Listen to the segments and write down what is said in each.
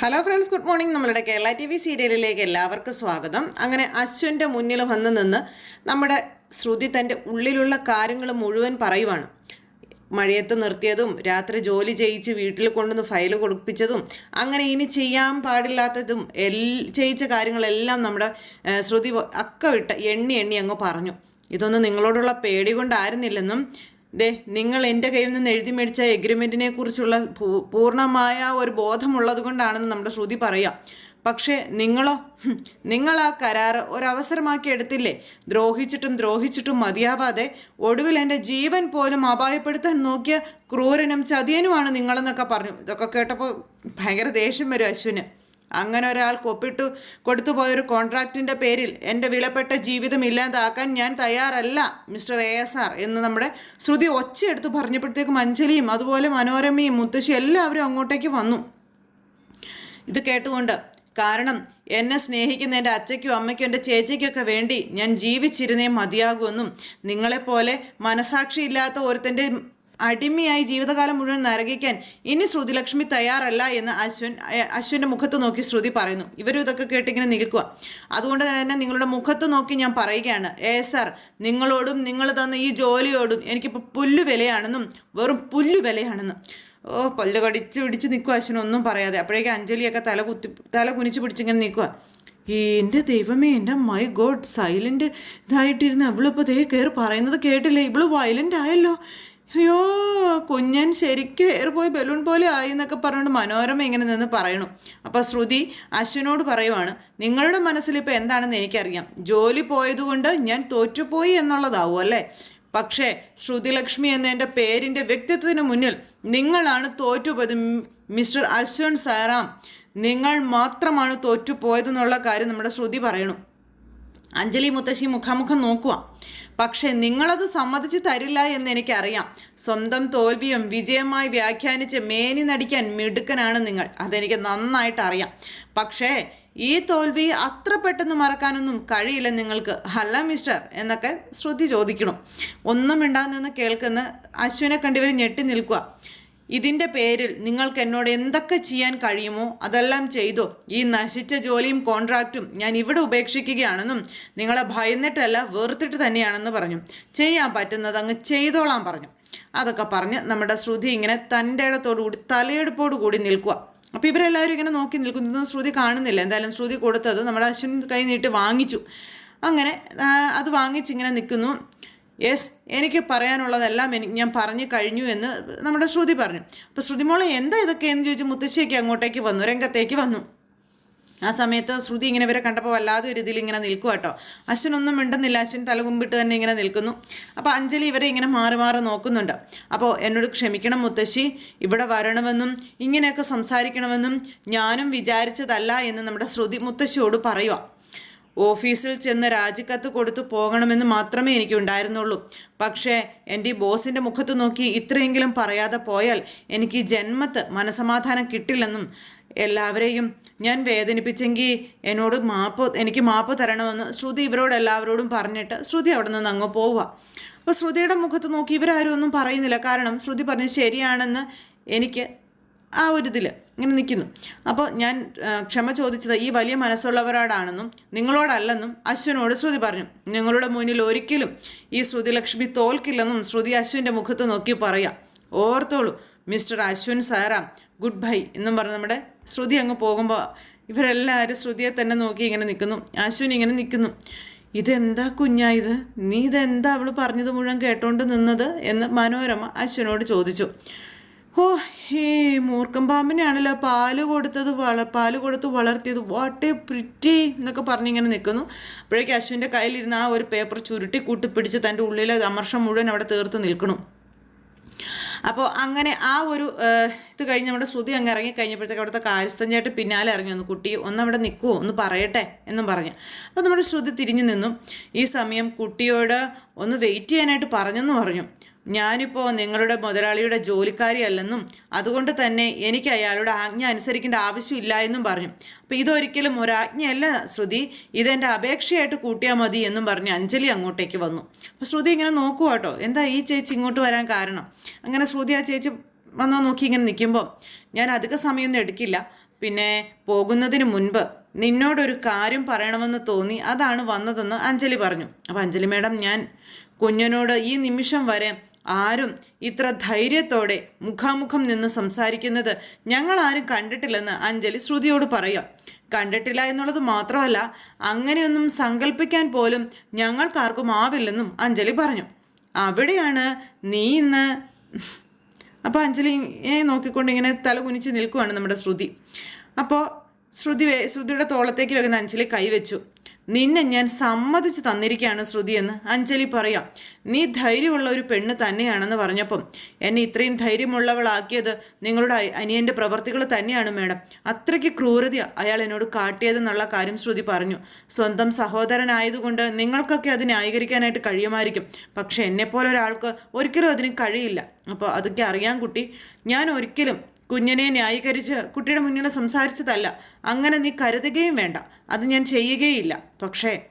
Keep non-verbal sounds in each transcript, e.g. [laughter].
Hello friends good morning നമ്മളുടെ Kerala T V സീരിയലിലേക്ക് എല്ലാവർക്കും സ്വാഗതം. അങ്ങനെ അശ്വന്റെ മുന്നിൽ വന്ന് നിന്ന് നമ്മുടെ ശ്രുതി തന്റെ ഉള്ളിലുള്ള കാര്യങ്ങൾ മുഴുവൻ പറയുവാണ്. മഴയത്ത് നിർത്തിയതും രാത്രി ജോലി ചെയ്യിച്ച് വീട്ടിൽ കൊണ്ടുവന്ന് ഫയൽ കൊടുപ്പിച്ചതും അങ്ങനെ ഇനി ചെയ്യാൻ പാടില്ലാത്തതും എൽ ചെയ്യിച്ച കാര്യങ്ങളെല്ലാം നമ്മുടെ ശ്രുതി അക്ക വിട്ട് എണ്ണി എണ്ണി അങ്ങ് പറഞ്ഞു. ഇതൊന്നും നിങ്ങളോടുള്ള പേടി കൊണ്ടായിരുന്നില്ലെന്നും ദേ നിങ്ങൾ എന്റെ കയ്യിൽ നിന്ന് എഴുതി മേടിച്ച എഗ്രിമെന്റിനെ കുറിച്ചുള്ള പൂർണമായ ഒരു ബോധമുള്ളത് കൊണ്ടാണെന്ന് നമ്മുടെ ശ്രുതി പറയാം. പക്ഷേ നിങ്ങളോ നിങ്ങൾ ആ കരാർ ഒരവസരമാക്കി എടുത്തില്ലേ? ദ്രോഹിച്ചിട്ടും ദ്രോഹിച്ചിട്ടും മതിയാവാതെ ഒടുവിൽ എന്റെ ജീവൻ പോലും അപായപ്പെടുത്താൻ നോക്കിയ ക്രൂരനും ചതിയനുമാണ് നിങ്ങളെന്നൊക്കെ പറഞ്ഞു. ഇതൊക്കെ കേട്ടപ്പോൾ ഭയങ്കര ദേഷ്യം വരും അശ്വിന്. അങ്ങനെ ഒരാൾ കൊപ്പിട്ടു കൊടുത്തു പോയൊരു കോൺട്രാക്റ്റിന്റെ പേരിൽ എന്റെ വിലപ്പെട്ട ജീവിതം ഇല്ലാതാക്കാൻ ഞാൻ തയ്യാറല്ല മിസ്റ്റർ എ എസ് ആർ എന്ന് നമ്മുടെ ശ്രുതി ഒച്ചയെടുത്ത് പറഞ്ഞപ്പോഴത്തേക്കും അഞ്ജലിയും അതുപോലെ മനോരമയും മുത്തശ്ശി എല്ലാവരും അങ്ങോട്ടേക്ക് വന്നു. ഇത് കേട്ടുകൊണ്ട് കാരണം എന്നെ സ്നേഹിക്കുന്ന എന്റെ അച്ഛയ്ക്കും അമ്മയ്ക്കും എന്റെ ചേച്ചിക്കൊക്കെ വേണ്ടി ഞാൻ ജീവിച്ചിരുന്നേ മതിയാകുമെന്നും നിങ്ങളെപ്പോലെ മനസാക്ഷിയില്ലാത്ത ഒരുത്തന്റെ അടിമയായി ജീവിതകാലം മുഴുവൻ നരകിക്കാൻ ഇനി ശ്രുതിലക്ഷ്മി തയ്യാറല്ല എന്ന് അശ്വൻ അശ്വന്റെ മുഖത്ത് നോക്കി ശ്രുതി പറയുന്നു. ഇവരും ഇതൊക്കെ കേട്ടിങ്ങനെ നിൽക്കുക അതുകൊണ്ട് തന്നെ നിങ്ങളുടെ മുഖത്ത് നോക്കി ഞാൻ പറയുകയാണ് ഏ സാർ നിങ്ങളോടും നിങ്ങൾ തന്ന ഈ ജോലിയോടും എനിക്കിപ്പോൾ പുല്ലു വിലയാണെന്നും വെറും പുല്ലു വിലയാണെന്നും. ഓ പല്ല് കടിച്ച് പിടിച്ച് നിൽക്കുക അശ്വനൊന്നും പറയാതെ. അപ്പോഴേക്കും അഞ്ജലിയൊക്കെ തല കുത്തി തല കുനിച്ച് പിടിച്ചിങ്ങനെ നിൽക്കുക എന്റെ ദൈവമേ എന്റെ മൈ ഗോഡ് സൈലന്റ് ഇതായിട്ടിരുന്ന് അവളിപ്പോൾ ദേ കയറി പറയുന്നത് കേട്ടില്ലേ? ഇവൾ വയലന്റ് ആയല്ലോ. അയ്യോ കുഞ്ഞൻ ശരിക്കും പോയി ബലൂൺ പോലെ ആയി എന്നൊക്കെ പറഞ്ഞുകൊണ്ട് മനോരമ ഇങ്ങനെ നിന്ന് പറയണു. അപ്പോൾ ശ്രുതി അശ്വിനോട് പറയുവാണ് നിങ്ങളുടെ മനസ്സിൽ ഇപ്പോൾ എന്താണെന്ന് എനിക്കറിയാം. ജോലി പോയതുകൊണ്ട് ഞാൻ തോറ്റുപോയി എന്നുള്ളതാവും അല്ലേ? പക്ഷേ ശ്രുതിലക്ഷ്മി എന്ന എന്റെ പേരിന്റെ വ്യക്തിത്വത്തിന് മുന്നിൽ നിങ്ങളാണ് തോറ്റുപോയത് മിസ്റ്റർ അശ്വൻ സാറാം. നിങ്ങൾ മാത്രമാണ് തോറ്റുപോയതെന്നുള്ള കാര്യം നമ്മുടെ ശ്രുതി പറയണു. അഞ്ജലി മുത്തശ്ശി മുഖാമുഖം നോക്കുക. പക്ഷേ നിങ്ങളത് സമ്മതിച്ച് തരില്ല എന്ന് എനിക്കറിയാം. സ്വന്തം തോൽവിയും വിജയമായി വ്യാഖ്യാനിച്ച് മേനി നടിക്കാൻ മിടുക്കനാണ് നിങ്ങൾ. അതെനിക്ക് നന്നായിട്ട് അറിയാം. പക്ഷേ ഈ തോൽവി അത്ര പെട്ടെന്ന് മറക്കാനൊന്നും കഴിയില്ല നിങ്ങൾക്ക്. ഹല്ല മിസ്റ്റർ എന്നൊക്കെ ശ്രുതി ചോദിക്കണം. ഒന്നും മിണ്ടാതെ നിന്ന് കേൾക്കുന്ന അശ്വിനെ കണ്ടിവർ ഞെട്ടി നിൽക്കുക. ഇതിന്റെ പേരിൽ നിങ്ങൾക്ക് എന്നോട് എന്തൊക്കെ ചെയ്യാൻ കഴിയുമോ അതെല്ലാം ചെയ്തോ. ഈ നശിച്ച ജോലിയും കോൺട്രാക്റ്റും ഞാൻ ഇവിടെ ഉപേക്ഷിക്കുകയാണെന്നും നിങ്ങളെ ഭയന്നിട്ടല്ല വേർത്തിട്ട് തന്നെയാണെന്ന് പറഞ്ഞു. ചെയ്യാൻ പറ്റുന്നത് അങ്ങ് ചെയ്തോളാൻ പറഞ്ഞു. അതൊക്കെ പറഞ്ഞ് നമ്മുടെ ശ്രുതി ഇങ്ങനെ തന്റെ ഇടത്തോടു കൂടി തലയെടുപ്പോടു കൂടി നിൽക്കുക അപ്പോൾ ഇവരെല്ലാവരും ഇങ്ങനെ നോക്കി നിൽക്കുന്നു ഇതൊന്നും ശ്രുതി കാണുന്നില്ല. എന്തായാലും ശ്രുതി കൊടുത്തത് നമ്മുടെ അശ്വിൻ കൈ നീട്ടി വാങ്ങിച്ചു. അങ്ങനെ അത് വാങ്ങിച്ചിങ്ങനെ നിൽക്കുന്നു. യെസ് എനിക്ക് പറയാനുള്ളതെല്ലാം എനിക്ക് ഞാൻ പറഞ്ഞു കഴിഞ്ഞു എന്ന് നമ്മുടെ ശ്രുതി പറഞ്ഞു. അപ്പോൾ ശ്രുതിമോളെ എന്താ ഇതൊക്കെ എന്ന് ചോദിച്ച് മുത്തശ്ശിയൊക്കെ അങ്ങോട്ടേക്ക് വന്നു രംഗത്തേക്ക് വന്നു. ആ സമയത്ത് ശ്രുതി ഇങ്ങനെ ഇവരെ കണ്ടപ്പോൾ വല്ലാതെ ഒരു ഇതിൽ ഇങ്ങനെ നിൽക്കുക കേട്ടോ അശ്വനൊന്നും മിണ്ടുന്നില്ല അശ്വൻ തലകുമ്പിട്ട് തന്നെ ഇങ്ങനെ നിൽക്കുന്നു. അപ്പോൾ അഞ്ജലി ഇവരെ ഇങ്ങനെ മാറി മാറി നോക്കുന്നുണ്ട്. അപ്പോൾ എന്നോട് ക്ഷമിക്കണം മുത്തശ്ശി ഇവിടെ വരണമെന്നും ഇങ്ങനെയൊക്കെ സംസാരിക്കണമെന്നും ഞാനും വിചാരിച്ചതല്ല എന്ന് നമ്മുടെ ശ്രുതി മുത്തശ്ശിയോട് പറയുക ഓഫീസിൽ ചെന്ന് രാജിക്കത്ത് കൊടുത്തു പോകണമെന്ന് മാത്രമേ എനിക്ക് ഉണ്ടായിരുന്നുള്ളൂ പക്ഷേ എന്റെ ഈ ബോസിന്റെ മുഖത്ത് നോക്കി ഇത്രയെങ്കിലും പറയാതെ പോയാൽ എനിക്ക് ജന്മത്ത് മനസമാധാനം കിട്ടില്ലെന്നും എല്ലാവരെയും ഞാൻ വേദനിപ്പിച്ചെങ്കിൽ എന്നോട് മാപ്പ് എനിക്ക് മാപ്പ് തരണമെന്ന് ശ്രുതി ഇവരോട് എല്ലാവരോടും പറഞ്ഞിട്ട് ശ്രുതി അവിടെ നിന്ന് അങ്ങ് പോവുക. അപ്പോൾ ശ്രുതിയുടെ മുഖത്ത് നോക്കി ഇവരാരും ഒന്നും പറയുന്നില്ല. കാരണം ശ്രുതി പറഞ്ഞ് ശരിയാണെന്ന് എനിക്ക് ആ ഒരു ഇതിൽ ഇങ്ങനെ നിൽക്കുന്നു അപ്പോൾ ഞാൻ ക്ഷമ ചോദിച്ചത് ഈ വലിയ മനസ്സുള്ളവരോടാണെന്നും നിങ്ങളോടല്ലെന്നും അശ്വനോട് ശ്രുതി പറഞ്ഞു. നിങ്ങളുടെ മുന്നിൽ ഒരിക്കലും ഈ ശ്രുതി ലക്ഷ്മി തോൽക്കില്ലെന്നും ശ്രുതി അശ്വിന്റെ മുഖത്ത് നോക്കി പറയാം. ഓർത്തോളൂ മിസ്റ്റർ അശ്വിൻ സാറാം ഗുഡ് ബൈ എന്നും പറഞ്ഞ് നമ്മുടെ ശ്രുതി അങ്ങ് പോകുമ്പോൾ ഇവരെല്ലാവരും ശ്രുതിയെ തന്നെ നോക്കി ഇങ്ങനെ നിൽക്കുന്നു അശ്വിൻ ഇങ്ങനെ നിൽക്കുന്നു ഇതെന്താ കുഞ്ഞാ ഇത്? നീ ഇതെന്താ അവൾ പറഞ്ഞത് മുഴുവൻ കേട്ടോണ്ട് നിന്നത്? എന്ന് മനോരമ അശ്വിനോട് ചോദിച്ചു. ഓ ഹേ മൂർക്കം പാമ്പിനെയാണല്ലോ പാൽ കൊടുത്തത് വള പാൽ കൊടുത്ത് വളർത്തിയത്. വാട്ട് എ പ്രിറ്റി എന്നൊക്കെ പറഞ്ഞിങ്ങനെ നിൽക്കുന്നു അപ്പോഴേക്കും അശ്വിന്റെ കയ്യിലിരുന്ന് ആ ഒരു പേപ്പർ ചുരുട്ടി കൂട്ടിപ്പിടിച്ച് തന്റെ ഉള്ളിലെ അമർഷം മുഴുവൻ അവിടെ തീർത്ത് നിൽക്കണം അപ്പോൾ അങ്ങനെ ആ ഒരു ഇത് കഴിഞ്ഞ് നമ്മുടെ ശ്രുതി അങ്ങ് ഇറങ്ങി കഴിഞ്ഞപ്പോഴത്തേക്ക് അവിടുത്തെ കാര്യസ്ഥഞ്ചായിട്ട് പിന്നാലെ ഇറങ്ങി വന്നു. കുട്ടി ഒന്ന് അവിടെ നിൽക്കുമോ ഒന്ന് പറയട്ടെ എന്നും പറഞ്ഞു. അപ്പോൾ നമ്മുടെ ശ്രുതി തിരിഞ്ഞു നിന്നു. ഈ സമയം കുട്ടിയോട് ഒന്ന് വെയിറ്റ് ചെയ്യാനായിട്ട് പറഞ്ഞെന്ന് പറഞ്ഞു. ഞാനിപ്പോൾ നിങ്ങളുടെ മുതലാളിയുടെ ജോലിക്കാരിയല്ലെന്നും അതുകൊണ്ട് തന്നെ എനിക്ക് അയാളുടെ ആജ്ഞ അനുസരിക്കേണ്ട ആവശ്യമില്ല എന്നും പറഞ്ഞു. അപ്പോൾ ഇതൊരിക്കലും ഒരാജ്ഞയല്ല ശ്രുതി. ഇതെന്റെ അപേക്ഷയായിട്ട് കൂട്ടിയാൽ മതി എന്നും പറഞ്ഞ് അഞ്ജലി അങ്ങോട്ടേക്ക് വന്നു. അപ്പോൾ ശ്രുതി ഇങ്ങനെ നോക്കുക കേട്ടോ എന്താ ഈ ചേച്ചി ഇങ്ങോട്ട് വരാൻ കാരണം? അങ്ങനെ ശ്രുതി ആ ചേച്ചി വന്നാൽ നോക്കി ഇങ്ങനെ നിൽക്കുമ്പോൾ ഞാൻ അധിക സമയമൊന്നും എടുക്കില്ല. പിന്നെ പോകുന്നതിന് മുൻപ് നിന്നോടൊരു കാര്യം പറയണമെന്ന് തോന്നി അതാണ് വന്നതെന്ന് അഞ്ജലി പറഞ്ഞു. അപ്പോൾ അഞ്ജലി മാഡം ഞാൻ കുഞ്ഞിനോട് ഈ നിമിഷം വരെ ആരും ഇത്ര ധൈര്യത്തോടെ മുഖാമുഖം നിന്ന് സംസാരിക്കുന്നത് ഞങ്ങൾ ആരും കണ്ടിട്ടില്ലെന്ന് അഞ്ജലി ശ്രുതിയോട് പറയാം. കണ്ടിട്ടില്ല എന്നുള്ളത് മാത്രമല്ല അങ്ങനെയൊന്നും സങ്കല്പിക്കാൻ പോലും ഞങ്ങൾക്കാർക്കും ആവില്ലെന്നും അഞ്ജലി പറഞ്ഞു. അവിടെയാണ് നീ ഇന്ന് [laughs] അപ്പോൾ അഞ്ജലിയെ നോക്കിക്കൊണ്ട് ഇങ്ങനെ തല കുനിച്ച് നിൽക്കുവാണ് നമ്മുടെ ശ്രുതി. അപ്പോൾ ശ്രുതി ശ്രുതിയുടെ തോളത്തേക്ക് വെക്കുന്ന അഞ്ജലി കൈവച്ചു. നിന്നെ ഞാൻ സമ്മതിച്ച് തന്നിരിക്കുകയാണ് ശ്രുതി എന്ന് അഞ്ജലി പറയാം. നീ ധൈര്യമുള്ള ഒരു പെണ്ണ് തന്നെയാണെന്ന് പറഞ്ഞപ്പം എന്നെ ഇത്രയും ധൈര്യമുള്ളവളാക്കിയത് നിങ്ങളുടെ അനിയന്റെ പ്രവർത്തികൾ തന്നെയാണ് മേഡം. അത്രയ്ക്ക് ക്രൂരത അയാൾ എന്നോട് കാട്ടിയതെന്നുള്ള കാര്യം ശ്രുതി പറഞ്ഞു. സ്വന്തം സഹോദരനായതുകൊണ്ട് നിങ്ങൾക്കൊക്കെ അത് ന്യായീകരിക്കാനായിട്ട് കഴിയുമായിരിക്കും. പക്ഷെ എന്നെപ്പോലെ ഒരാൾക്ക് ഒരിക്കലും അതിന് കഴിയില്ല. അപ്പോൾ അതൊക്കെ അറിയാൻ കുട്ടി. ഞാൻ ഒരിക്കലും കുഞ്ഞിനെ ന്യായീകരിച്ച് കുട്ടിയുടെ മുന്നിൽ സംസാരിച്ചതല്ല. അങ്ങനെ നീ കരുതുകയും വേണ്ട. അത് ഞാൻ ചെയ്യുകയില്ല. പക്ഷേ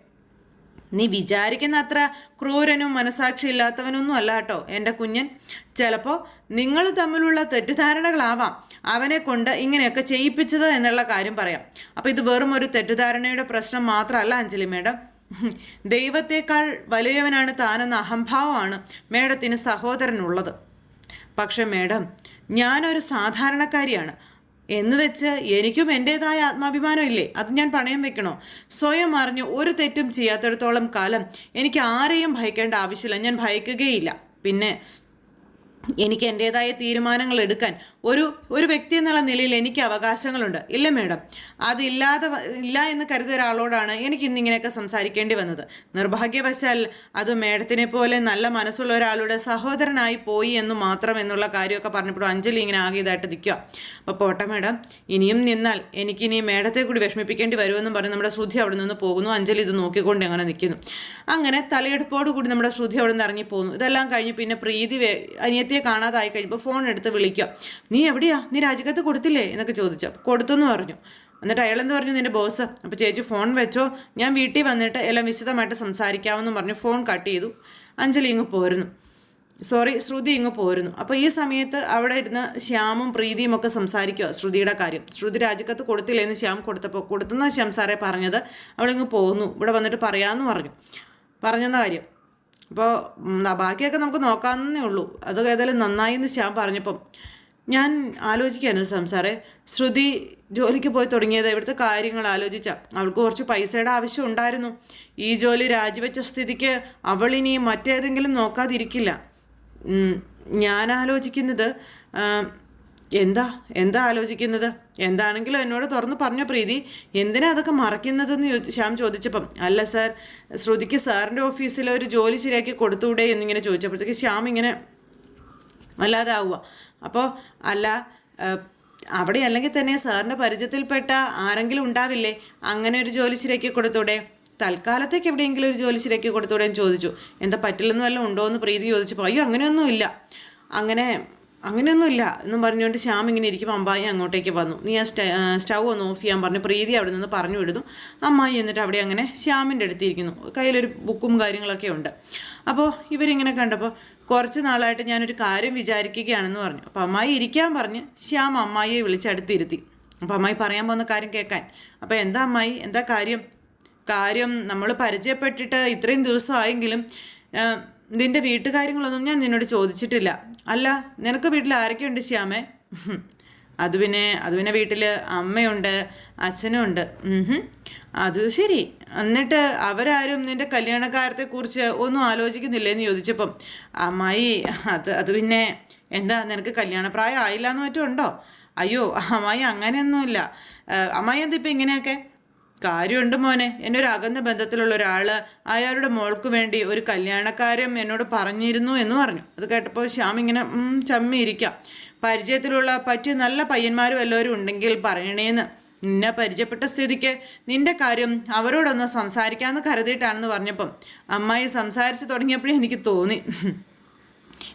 നീ വിചാരിക്കുന്ന അത്ര ക്രൂരനും മനസാക്ഷി ഇല്ലാത്തവനൊന്നും അല്ല കേട്ടോ എന്റെ കുഞ്ഞൻ. ചിലപ്പോൾ നിങ്ങൾ തമ്മിലുള്ള തെറ്റിദ്ധാരണകളാവാം. അവനെ കൊണ്ട് ഇങ്ങനെയൊക്കെ ചെയ്യിപ്പിച്ചത് എന്നുള്ള കാര്യം പറയാം. അപ്പോൾ ഇത് വെറും ഒരു തെറ്റിദ്ധാരണയുടെ പ്രശ്നം മാത്രമല്ല അഞ്ജലി മേഡം. ദൈവത്തേക്കാൾ വലിയവനാണ് താനെന്ന അഹംഭാവമാണ് മേഡത്തിന് സഹോദരനുള്ളത്. പക്ഷേ മേഡം ഞാനൊരു സാധാരണക്കാരിയാണ്. എന്ന് വെച്ച് എനിക്കും എന്റെതായ ആത്മാഭിമാനം ഇല്ലേ അത് ഞാൻ പണയം വെക്കണോ? സ്വയം അറിഞ്ഞ് ഒരു തെറ്റും ചെയ്യാത്തിടത്തോളം കാലം എനിക്ക് ആരെയും ഭയക്കേണ്ട ആവശ്യമില്ല. ഞാൻ ഭയക്കുകയില്ല. പിന്നെ എനിക്ക് എന്റെതായ തീരുമാനങ്ങൾ എടുക്കാൻ ഒരു ഒരു വ്യക്തി എന്നുള്ള നിലയിൽ എനിക്ക് അവകാശങ്ങളുണ്ട്. ഇല്ല മേഡം. അതില്ലാതെ ഇല്ല എന്ന് കരുതിയ ഒരാളോടാണ് എനിക്ക് ഇന്നിങ്ങനെയൊക്കെ സംസാരിക്കേണ്ടി വന്നത്. നിർഭാഗ്യവശാൽ അത് മേഡത്തിനെ പോലെ നല്ല മനസ്സുള്ള ഒരാളുടെ സഹോദരനായി പോയി എന്ന് മാത്രം എന്നുള്ള കാര്യമൊക്കെ പറഞ്ഞപ്പോൾ അഞ്ജലി ഇങ്ങനെ ആകെ ഇതായിട്ട് നിൽക്കുക. അപ്പോൾ പോട്ടെ മേഡം. ഇനിയും നിന്നാൽ എനിക്കിനി മേഡത്തെ കൂടി വിഷമിപ്പിക്കേണ്ടി വരുമെന്നും പറഞ്ഞ് നമ്മുടെ ശ്രുതി അവിടെ നിന്ന് പോകുന്നു. അഞ്ജലി ഇത് നോക്കിക്കൊണ്ട് അങ്ങനെ നിൽക്കുന്നു. അങ്ങനെ തലയെടുപ്പോട് കൂടി നമ്മുടെ ശ്രുതി അവിടെ നിന്ന് ഇറങ്ങി പോകുന്നു ഇതെല്ലാം കഴിഞ്ഞ് പിന്നെ പ്രീതി അനിയത്തിയെ കാണാതായി കഴിഞ്ഞപ്പോൾ ഫോൺ എടുത്ത് വിളിക്കുക നീ എവിടെയാ? നീ രാജിക്കത്ത് കൊടുത്തില്ലേ? എന്നൊക്കെ ചോദിച്ചു. കൊടുത്തെന്ന് പറഞ്ഞു. എന്നിട്ട് അയാളെന്ന് പറഞ്ഞു? നിന്റെ ബോസ് അപ്പോൾ ചേച്ചി ഫോൺ വെച്ചോ? ഞാൻ വീട്ടിൽ വന്നിട്ട് എല്ലാം വിശദമായിട്ട് സംസാരിക്കാമെന്ന് പറഞ്ഞു ഫോൺ കട്ട് ചെയ്തു. അഞ്ജലി ഇങ്ങ് പോരുന്നു. സോറി ശ്രുതി ഇങ്ങ് പോരുന്നു. അപ്പോൾ ഈ സമയത്ത് അവിടെ ഇരുന്ന് ശ്യാമും പ്രീതിയും ഒക്കെ സംസാരിക്കുക ശ്രുതിയുടെ കാര്യം. ശ്രുതി രാജിക്കത്ത് കൊടുത്തില്ലെന്ന് ശ്യാം കൊടുത്തപ്പോൾ കൊടുത്തുന്ന ശ്യാം സാറേ പറഞ്ഞത് അവളിങ്ങ് പോകുന്നു ഇവിടെ വന്നിട്ട് പറയാമെന്ന് പറഞ്ഞു. പറഞ്ഞെന്ന കാര്യം അപ്പോൾ ബാക്കിയൊക്കെ നമുക്ക് നോക്കാമെന്നേ ഉള്ളൂ. അതൊക്കെ ഏതായാലും നന്നായി എന്ന് ശ്യാം പറഞ്ഞപ്പം ഞാൻ ആലോചിക്കാനും സംസാറെ. ശ്രുതി ജോലിക്ക് പോയി തുടങ്ങിയത് ഇവിടുത്തെ കാര്യങ്ങൾ ആലോചിച്ച. അവൾക്ക് കുറച്ച് പൈസയുടെ ആവശ്യം ഉണ്ടായിരുന്നു. ഈ ജോലി രാജിവെച്ച സ്ഥിതിക്ക് അവൾ ഇനി മറ്റേതെങ്കിലും നോക്കാതിരിക്കില്ല. ഞാൻ ആലോചിക്കുന്നത് എന്താ? എന്താ ആലോചിക്കുന്നത്? എന്താണെങ്കിലും എന്നോട് തുറന്നു പറഞ്ഞ പ്രീതി. എന്തിനാ അതൊക്കെ മറയ്ക്കുന്നതെന്ന് ശ്യാം ചോദിച്ചപ്പം. അല്ല സാർ ശ്രുതിക്ക് സാറിന്റെ ഓഫീസിൽ ഒരു ജോലി ശരിയാക്കി കൊടുത്തൂടെ എന്നിങ്ങനെ ചോദിച്ചപ്പോഴത്തേക്ക് ശ്യാം ഇങ്ങനെ വല്ലാതെ ആവുക അപ്പോൾ അല്ല അവിടെ അല്ലെങ്കിൽ തന്നെ സാറിന്റെ പരിചയത്തിൽപ്പെട്ട ആരെങ്കിലും ഉണ്ടാവില്ലേ? അങ്ങനെ ഒരു ജോലി ശരിയാക്കി കൊടുത്തൂടെ? തൽക്കാലത്തേക്ക് എവിടെയെങ്കിലും ഒരു ജോലി ശരിയാക്കി കൊടുത്തൂടെ എന്ന് ചോദിച്ചു. എന്താ പറ്റില്ലെന്ന് വല്ലതും ഉണ്ടോ എന്ന് പ്രീതി ചോദിച്ചപ്പോൾ അയ്യോ അങ്ങനെയൊന്നുമില്ല. അങ്ങനെ അങ്ങനെയൊന്നുമില്ല എന്നും പറഞ്ഞുകൊണ്ട് ശ്യാം ഇങ്ങനെ ഇരിക്കും അമ്മായി അങ്ങോട്ടേക്ക് വന്നു. നീ ആ സ്റ്റൗ ഒന്ന് ഓഫ് ചെയ്യാൻ പറഞ്ഞു പ്രീതി അവിടെ നിന്ന് പറഞ്ഞു വിടുന്നു. അമ്മായി എന്നിട്ട് അവിടെ അങ്ങനെ ശ്യാമിന്റെ അടുത്തിരിക്കുന്നു കയ്യിലൊരു ബുക്കും കാര്യങ്ങളൊക്കെ ഉണ്ട്. അപ്പോൾ ഇവരിങ്ങനെ കണ്ടപ്പോൾ കുറച്ച് നാളായിട്ട് ഞാനൊരു കാര്യം വിചാരിക്കുകയാണെന്ന് പറഞ്ഞു. അപ്പോൾ അമ്മായി ഇരിക്കാൻ പറഞ്ഞ് ശ്യാം അമ്മായിയെ വിളിച്ചടുത്തിരുത്തി അപ്പോൾ അമ്മായി പറയാൻ പോകുന്ന കാര്യം കേൾക്കാൻ. അപ്പോൾ എന്താ അമ്മായി? എന്താ കാര്യം? കാര്യം നമ്മൾ പരിചയപ്പെട്ടിട്ട് ഇത്രയും ദിവസമായെങ്കിലും നിന്റെ വീട്ടുകാര്യങ്ങളൊന്നും ഞാൻ നിന്നോട് ചോദിച്ചിട്ടില്ല. അല്ല നിനക്ക് വീട്ടിൽ ആരൊക്കെയുണ്ട് ശ്യാമേ? അത് പിന്നെ അത് പിന്നെ വീട്ടിൽ അമ്മയുണ്ട് അച്ഛനും ഉണ്ട്. അത് ശരി. എന്നിട്ട് അവരാരും നിന്റെ കല്യാണക്കാരത്തെക്കുറിച്ച് ഒന്നും ആലോചിക്കുന്നില്ല എന്ന് ചോദിച്ചപ്പം അമ്മായി അത് അത് പിന്നെ എന്താ നിനക്ക് കല്യാണപ്രായം ആയില്ല എന്ന് മറ്റും ഉണ്ടോ? അയ്യോ അമ്മായി അങ്ങനെയൊന്നുമില്ല. അമ്മായി എന്താ ഇപ്പം ഇങ്ങനെയൊക്കെ? കാര്യമുണ്ട് മോനെ. എന്നൊരു അകന്ന ബന്ധത്തിലുള്ള ഒരാൾ അയാളുടെ മോൾക്ക് വേണ്ടി ഒരു കല്യാണക്കാരൻ എന്നോട് പറഞ്ഞിരുന്നു എന്ന് പറഞ്ഞു. അത് കേട്ടപ്പോൾ ശ്യാം ഇങ്ങനെ ചമ്മിയിരിക്കാം. പരിചയത്തിലുള്ള പറ്റിയ നല്ല പയ്യന്മാരും എല്ലാവരും ഉണ്ടെങ്കിൽ പറയണേന്ന്. നിന്നെ പരിചയപ്പെട്ട സ്ഥിതിക്ക് നിന്റെ കാര്യം അവരോടൊന്ന് സംസാരിക്കാമെന്ന് കരുതിയിട്ടാണെന്ന് പറഞ്ഞപ്പം അമ്മായി സംസാരിച്ചു തുടങ്ങിയപ്പോഴേ എനിക്ക് തോന്നി.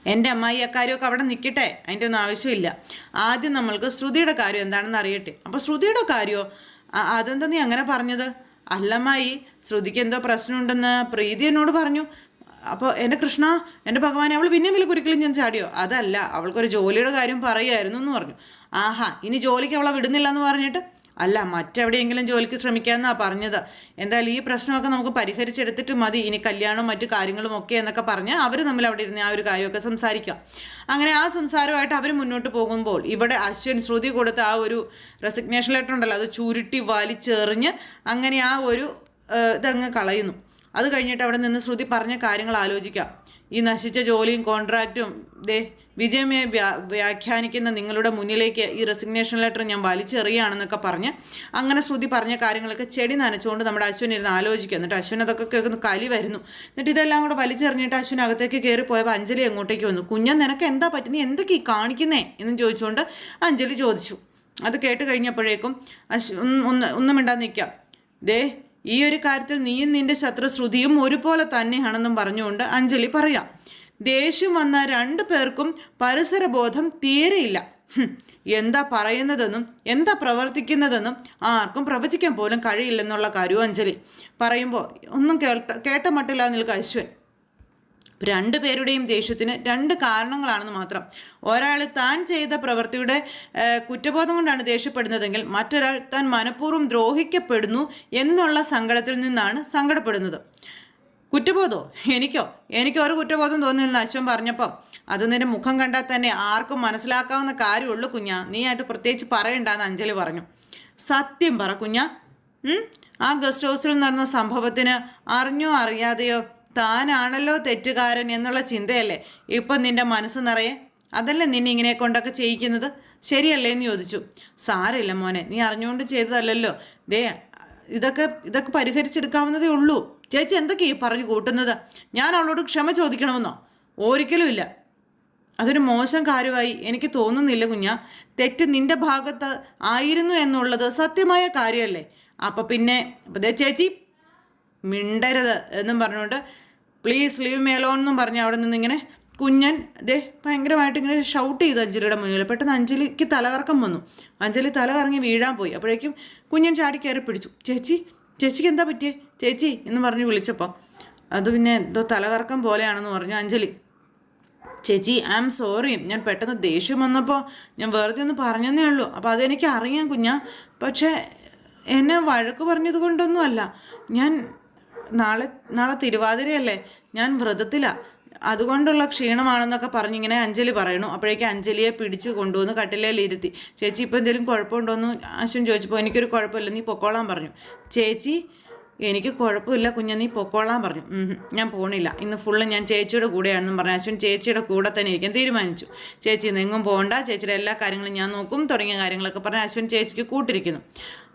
എന്റെ അമ്മായി അക്കാര്യമൊക്കെ അവിടെ നിൽക്കട്ടെ അതിന്റെ ഒന്നും ആവശ്യമില്ല. ആദ്യം നമ്മൾക്ക് ശ്രുതിയുടെ കാര്യം എന്താണെന്ന് അറിയട്ടെ. അപ്പോൾ ശ്രുതിയുടെ കാര്യമോ അതെന്താ നീ അങ്ങനെ പറഞ്ഞത്? അല്ലമ്മായി ശ്രുതിക്ക് എന്തോ പ്രശ്നമുണ്ടെന്ന് പ്രീതി എന്നോട് പറഞ്ഞു. അപ്പോൾ എന്റെ കൃഷ്ണ എന്റെ ഭഗവാനെ അവൾ പിന്നെയും വില കുരുക്കലും ഞാൻ ചാടിയോ? അതല്ല അവൾക്കൊരു ജോലിയുടെ കാര്യം പറയുമായിരുന്നു എന്ന് പറഞ്ഞു. ആഹാ ഇനി ജോലിക്ക് അവളെ വിടുന്നില്ല എന്ന് പറഞ്ഞിട്ട് അല്ല മറ്റെവിടെയെങ്കിലും ജോലിക്ക് ശ്രമിക്കാമെന്നാണ് പറഞ്ഞത്. എന്തായാലും ഈ പ്രശ്നമൊക്കെ നമുക്ക് പരിഹരിച്ചെടുത്തിട്ട് മതി. ഇനി കല്യാണവും മറ്റു കാര്യങ്ങളും ഒക്കെ എന്നൊക്കെ പറഞ്ഞ് അവർ തമ്മിൽ അവിടെ ഇരുന്ന് ആ ഒരു കാര്യമൊക്കെ സംസാരിക്കാം. അങ്ങനെ ആ സംസാരമായിട്ട് അവർ മുന്നോട്ട് പോകുമ്പോൾ ഇവിടെ അശ്വിൻ ശ്രുതി കൊടുത്ത ആ ഒരു റെസിഗ്നേഷൻ ലെറ്റർ ഉണ്ടല്ലോ അത് ചുരുട്ടി വലിച്ചെറിഞ്ഞ് അങ്ങനെ ആ ഒരു ഇതങ്ങ് കളയുന്നു. അത് കഴിഞ്ഞിട്ട് അവിടെ നിന്ന് ശ്രുതി പറഞ്ഞ കാര്യങ്ങൾ ആലോചിക്കാം. ഈ നശിച്ച ജോലിയും കോൺട്രാക്റ്റും ദേ വിജയമേ വ്യാ വ്യാഖ്യാനിക്കുന്ന നിങ്ങളുടെ മുന്നിലേക്ക് ഈ റെസിഗ്നേഷൻ ലെറ്റർ ഞാൻ വലിച്ചെറിയാണെന്നൊക്കെ പറഞ്ഞ് അങ്ങനെ ശ്രുതി പറഞ്ഞ കാര്യങ്ങളൊക്കെ ചെടി നനച്ചുകൊണ്ട് നമ്മുടെ അശ്വിൻ ഇരുന്ന് ആലോചിക്കുക. എന്നിട്ട് അശ്വിൻ അതൊക്കെ കേൾക്കുന്ന കലി വരുന്നു. എന്നിട്ട് ഇതെല്ലാം കൂടെ വലിച്ചെറിഞ്ഞിട്ട് അശ്വിൻ അകത്തേക്ക് കയറി പോയപ്പോൾ അഞ്ജലി അങ്ങോട്ടേക്ക് വന്നു. കുഞ്ഞൻ നിനക്ക് എന്താ പറ്റുന്നത് എന്തൊക്കെ ഈ കാണിക്കുന്നേ? എന്ന് ചോദിച്ചുകൊണ്ട് അഞ്ജലി ചോദിച്ചു. അത് കേട്ട് കഴിഞ്ഞപ്പോഴേക്കും അശ്വ ഒന്ന് ഒന്ന് മിണ്ടാതെ നിൽക്കാം ദേ ഈ ഒരു കാര്യത്തിൽ നീയും നിന്റെ ശത്രു ശ്രുതിയും ഒരുപോലെ തന്നെയാണെന്നും പറഞ്ഞുകൊണ്ട് അഞ്ജലി പറയാം. ദേഷ്യം വന്ന രണ്ടു പേർക്കും പരിസരബോധം തീരെയില്ല. എന്താ പറയുന്നതെന്നും എന്താ പ്രവർത്തിക്കുന്നതെന്നും ആർക്കും പ്രവചിക്കാൻ പോലും കഴിയില്ലെന്നുള്ള കാര്യവും അഞ്ജലി പറയുമ്പോൾ ഒന്നും കേട്ട കേട്ട മട്ടില്ല നിൽക്കുക അശ്വൻ. രണ്ടുപേരുടെയും ദേഷ്യത്തിന് രണ്ട് കാരണങ്ങളാണെന്ന് മാത്രം. ഒരാൾ താൻ ചെയ്ത പ്രവൃത്തിയുടെ കുറ്റബോധം കൊണ്ടാണ് ദേഷ്യപ്പെടുന്നതെങ്കിൽ മറ്റൊരാൾ താൻ മനഃപൂർവം ദ്രോഹിക്കപ്പെടുന്നു എന്നുള്ള സങ്കടത്തിൽ നിന്നാണ് സങ്കടപ്പെടുന്നത്. കുറ്റബോധോ? എനിക്കോ? എനിക്ക് ഒരു കുറ്റബോധം തോന്നില്ലെന്ന് അശ്വൻ പറഞ്ഞപ്പം. അത് നിന്റെ മുഖം കണ്ടാൽ തന്നെ ആർക്കും മനസ്സിലാക്കാവുന്ന കാര്യമുള്ളൂ കുഞ്ഞ. നീ ആയിട്ട് പ്രത്യേകിച്ച് പറയണ്ടെന്ന് അഞ്ജലി പറഞ്ഞു. സത്യം പറ കുഞ്ഞ. ആ ഗസ്റ്റ് ഹൗസിൽ നടന്ന സംഭവത്തിന് അറിഞ്ഞോ അറിയാതെയോ താനാണല്ലോ തെറ്റുകാരൻ എന്നുള്ള ചിന്തയല്ലേ ഇപ്പം നിന്റെ മനസ്സ് നിറയെ? അതല്ലേ നിന്നെ ഇങ്ങനെ കൊണ്ടൊക്കെ ചെയ്യിക്കുന്നത്? ശരിയല്ലേ എന്ന് ചോദിച്ചു. സാരമില്ല മോനെ നീ അറിഞ്ഞുകൊണ്ട് ചെയ്തതല്ലല്ലോ. ദേ ഇതൊക്കെ ഇതൊക്കെ പരിഹരിച്ചെടുക്കാവുന്നതേ ഉള്ളൂ. ചേച്ചി എന്തൊക്കെയാ പറഞ്ഞു കൂട്ടുന്നത്? ഞാൻ അവളോട് ക്ഷമ ചോദിക്കണമെന്നോ? ഒരിക്കലും ഇല്ല. അതൊരു മോശം കാര്യമായി എനിക്ക് തോന്നുന്നില്ല കുഞ്ഞ. തെറ്റ് നിന്റെ ഭാഗത്ത് ആയിരുന്നു എന്നുള്ളത് സത്യമായ കാര്യമല്ലേ? അപ്പം പിന്നെ ദേ ചേച്ചി മിണ്ടരുത് എന്നും പറഞ്ഞുകൊണ്ട് പ്ലീസ് ലീവ് മേലോ എന്നും പറഞ്ഞ് അവിടെ നിന്ന് ഇങ്ങനെ കുഞ്ഞൻ ദേ ഭയങ്കരമായിട്ട് ഇങ്ങനെ ഷൗട്ട് ചെയ്തു അഞ്ജലിയുടെ മുന്നിൽ. പെട്ടെന്ന് അഞ്ജലിക്ക് തലകറക്കം വന്നു. അഞ്ജലി തലകറങ്ങി വീഴാൻ പോയി. അപ്പോഴേക്കും കുഞ്ഞൻ ചാടി കയറി പിടിച്ചു. ചേച്ചി ചേച്ചിക്ക് എന്താ പറ്റിയേ? ചേച്ചി എന്ന് പറഞ്ഞ് വിളിച്ചപ്പോൾ അത് പിന്നെ എന്തോ തലകറക്കം പോലെയാണെന്ന് പറഞ്ഞു അഞ്ജലി. ചേച്ചി ഐ ആം സോറി. ഞാൻ പെട്ടെന്ന് ദേഷ്യം വന്നപ്പോൾ ഞാൻ വെറുതെ ഒന്ന് പറഞ്ഞതേ ഉള്ളൂ. അപ്പോൾ അതെനിക്ക് അറിയാം കുഞ്ഞാ. പക്ഷേ എന്നെ വഴക്ക് പറഞ്ഞത് കൊണ്ടൊന്നുമല്ല. ഞാൻ നാളെ നാളെ തിരുവാതിരയല്ലേ? ഞാൻ വ്രതത്തിലാണ് അതുകൊണ്ടുള്ള ക്ഷീണമാണെന്നൊക്കെ പറഞ്ഞിങ്ങനെ അഞ്ജലി പറയണു അപ്പോഴേക്കും അഞ്ജലിയെ പിടിച്ച് കൊണ്ടുവന്ന് കട്ടിലേൽ ഇരുത്തി ചേച്ചി ഇപ്പോൾ എന്തെങ്കിലും കുഴപ്പമുണ്ടോയെന്ന് അശ്വൻ ചോദിച്ചപ്പോൾ എനിക്കൊരു കുഴപ്പമില്ല നീ പൊക്കോളാൻ പറഞ്ഞു. ചേച്ചി എനിക്ക് കുഴപ്പമില്ല കുഞ്ഞ നീ പൊക്കോളാൻ പറഞ്ഞു. ഞാൻ പോണില്ല. ഇന്ന് ഫുള്ള് ഞാൻ ചേച്ചിയുടെ കൂടെയാണെന്നും പറഞ്ഞു അശ്വിൻ ചേച്ചിയുടെ കൂടെ തന്നെ ഇരിക്കാൻ തീരുമാനിച്ചു. ചേച്ചി ഇന്ന് എങ്ങും പോകണ്ട ചേച്ചിയുടെ എല്ലാ കാര്യങ്ങളും ഞാൻ നോക്കും തുടങ്ങിയ കാര്യങ്ങളൊക്കെ പറഞ്ഞ് അശ്വിൻ ചേച്ചിക്ക് കൂട്ടിരിക്കുന്നു.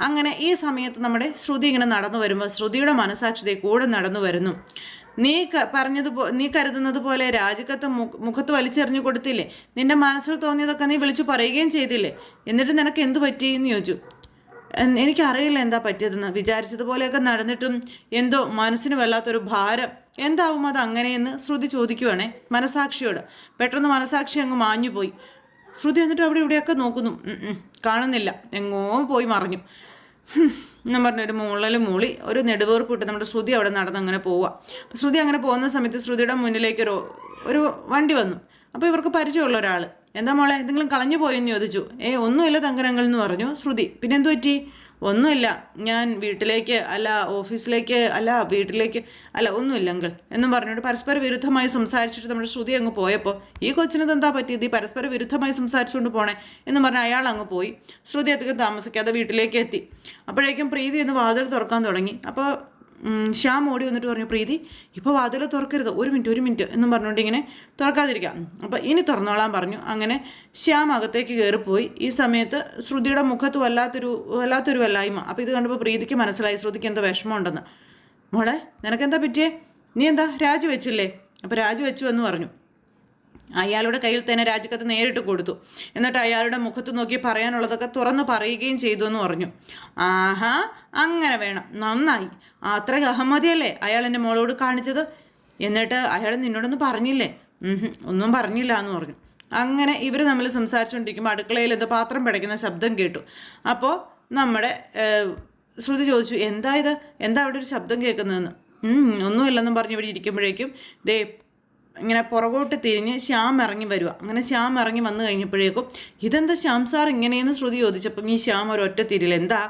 അങ്ങനെ ഈ സമയത്ത് നമ്മുടെ ശ്രുതി ഇങ്ങനെ നടന്നു വരുമ്പോൾ ശ്രുതിയുടെ മനസാക്ഷിതയെ കൂടെ നടന്നു വരുന്നു. നീ പറഞ്ഞത് നീ കരുതുന്നത് പോലെ രാജിക്കത്ത് മുഖത്ത് വലിച്ചെറിഞ്ഞു കൊടുത്തില്ലേ? നിന്റെ മനസ്സിൽ തോന്നിയതൊക്കെ നീ വിളിച്ചു പറയുകയും ചെയ്തില്ലേ? എന്നിട്ട് നിനക്ക് എന്തു പറ്റി എന്ന് ചോദിച്ചു. എനിക്കറിയില്ല എന്താ പറ്റിയതെന്ന്. വിചാരിച്ചതുപോലെയൊക്കെ നടന്നിട്ടും എന്തോ മനസ്സിന് വല്ലാത്തൊരു ഭാരം. എന്താവും അത് അങ്ങനെയെന്ന് ശ്രുതി ചോദിക്കുവാണേ മനസാക്ഷിയോട്. പെട്ടെന്ന് മനസാക്ഷി അങ്ങ് മാഞ്ഞുപോയി. ശ്രുതി എന്നിട്ട് അവിടെ ഇവിടെയൊക്കെ നോക്കുന്നു. കാണുന്നില്ല. എങ്ങോ പോയി മറിഞ്ഞു. ഹും, പറഞ്ഞ ഒരു മൂളൽ മൂളി ഒരു നെടുവേർപ്പിട്ട് നമ്മുടെ ശ്രുതി അവിടെ നടന്ന് അങ്ങനെ പോവുക. ശ്രുതി അങ്ങനെ പോകുന്ന സമയത്ത് ശ്രുതിയുടെ മുന്നിലേക്ക് ഒരു ഒരു വണ്ടി വന്നു. അപ്പോൾ ഇവർക്ക് പരിചയമുള്ള ഒരാൾ എന്താ മോളെ എന്തെങ്കിലും കളഞ്ഞു പോയെന്ന് ചോദിച്ചു? ഏ ഒന്നുമില്ല തങ്കരങ്ങൾ എന്ന് പറഞ്ഞു ശ്രുതി. പിന്നെന്തു പറ്റി? ഒന്നുമില്ല. ഞാൻ വീട്ടിലേക്ക് അല്ല ഓഫീസിലേക്ക് അല്ല വീട്ടിലേക്ക് അല്ല ഒന്നുമില്ല അങ്കിൾ എന്നും പറഞ്ഞിട്ട് പരസ്പര വിരുദ്ധമായി സംസാരിച്ചിട്ട് നമ്മുടെ ശ്രുതി അങ്ങ് പോയപ്പോൾ ഈ കൊച്ചിനത് എന്താ പറ്റിയത് ഈ പരസ്പര വിരുദ്ധമായി സംസാരിച്ചുകൊണ്ട് പോണേ? എന്ന് പറഞ്ഞ് അയാൾ അങ്ങ് പോയി. ശ്രുതി അധികം താമസിക്കാതെ വീട്ടിലേക്ക് എത്തി. അപ്പോഴേക്കും പ്രീതി എന്ന് വാതിൽ തുറക്കാൻ തുടങ്ങി. അപ്പോൾ ശ്യാം ഓടി വന്നിട്ട് പറഞ്ഞു പ്രീതി ഇപ്പോൾ വാതിൽ തുറക്കരുത്. ഒരു മിനിറ്റ് ഒരു മിനിറ്റ് എന്നും പറഞ്ഞുകൊണ്ട് ഇങ്ങനെ തുറക്കാതിരിക്കാം. അപ്പോൾ ഇനി തുറന്നോളാൻ പറഞ്ഞു. അങ്ങനെ ശ്യാം അകത്തേക്ക് കയറിപ്പോയി. ഈ സമയത്ത് ശ്രുതിയുടെ മുഖത്ത് വല്ലാത്തൊരു വല്ലാത്തൊരു വല്ലായ്മ. അപ്പോൾ ഇത് കണ്ടപ്പോൾ പ്രീതിക്ക് മനസ്സിലായി ശ്രുതിക്ക് എന്തോ വിഷമമുണ്ടെന്ന്. മോളെ നിനക്കെന്താ പറ്റിയേ? നീ എന്താ രാജി വെച്ചില്ലേ? അപ്പോൾ രാജി വെച്ചു എന്ന് പറഞ്ഞു. അയാളുടെ കയ്യിൽ തന്നെ രാജിക്കത്ത് നേരിട്ട് കൊടുത്തു. എന്നിട്ട് അയാളുടെ മുഖത്ത് നോക്കി പറയാനുള്ളതൊക്കെ തുറന്നു പറയുകയും ചെയ്തു എന്ന് പറഞ്ഞു. ആഹാ അങ്ങനെ വേണം. നന്നായി. അത്ര അഹമ്മതിയല്ലേ അയാൾ എന്റെ മോളോട് കാണിച്ചത്? എന്നിട്ട് അയാൾ നിന്നോടൊന്നും പറഞ്ഞില്ലേ? ഒന്നും പറഞ്ഞില്ല എന്ന് പറഞ്ഞു. അങ്ങനെ ഇവർ നമ്മൾ സംസാരിച്ചുകൊണ്ടിരിക്കുമ്പോൾ അടുക്കളയിൽ എന്തോ പാത്രം പിടയ്ക്കുന്ന ശബ്ദം കേട്ടു. അപ്പോൾ നമ്മുടെ ശ്രുതി ചോദിച്ചു എന്താ ഇത്? എന്താ അവിടെ ഒരു ശബ്ദം കേൾക്കുന്നതെന്ന്? ഒന്നുമില്ലെന്നും പറഞ്ഞ് ഇവിടെ ഇരിക്കുമ്പോഴേക്കും ദേ ഇങ്ങനെ പുറകോട്ട് തിരിഞ്ഞ് ശ്യാം ഇറങ്ങി വരിക അങ്ങനെ ശ്യാം ഇറങ്ങി വന്നു കഴിഞ്ഞപ്പോഴേക്കും ഇതെന്താ ശ്യാം സാർ ഇങ്ങനെയെന്ന് ശ്രുതി ചോദിച്ചപ്പം ഈ ശ്യാം ഒരൊറ്റ തിരിൽ. എന്താ?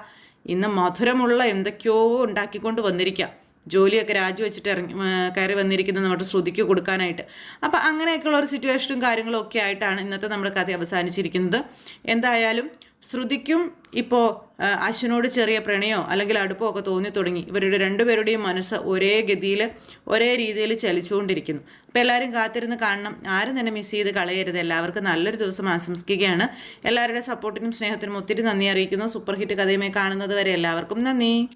ഇന്ന് മധുരമുള്ള എന്തൊക്കെയോ ഉണ്ടാക്കിക്കൊണ്ട് വന്നിരിക്കുക ജോലിയൊക്കെ രാജിവെച്ചിട്ട് ഇറങ്ങി കയറി വന്നിരിക്കുന്നത് നമ്മുടെ ശ്രുതിക്ക് കൊടുക്കാനായിട്ട്. അപ്പം അങ്ങനെയൊക്കെയുള്ള ഒരു സിറ്റുവേഷനും കാര്യങ്ങളും ഒക്കെ ആയിട്ടാണ് ഇന്നത്തെ നമ്മുടെ കഥ അവസാനിച്ചിരിക്കുന്നത്. എന്തായാലും ശ്രുതിക്കും ഇപ്പോൾ അശ്വിനോട് ചെറിയ പ്രണയോ അല്ലെങ്കിൽ അടുപ്പോ ഒക്കെ തോന്നി തുടങ്ങി. ഇവരുടെ രണ്ടുപേരുടെയും മനസ്സ് ഒരേ ഗതിയിൽ ഒരേ രീതിയിൽ ചലിച്ചുകൊണ്ടിരിക്കുന്നു. അപ്പോൾ എല്ലാവരും കാത്തിരുന്ന് കാണണം. ആരും തന്നെ മിസ് ചെയ്ത് കളയരുത്. എല്ലാവർക്കും നല്ലൊരു ദിവസം ആശംസിക്കുകയാണ്. എല്ലാവരുടെ സപ്പോർട്ടിനും സ്നേഹത്തിനും ഒത്തിരി നന്ദി അറിയിക്കുന്നു. സൂപ്പർ ഹിറ്റ് കഥയുമായി കാണുന്നത് വരെ എല്ലാവർക്കും നന്ദി.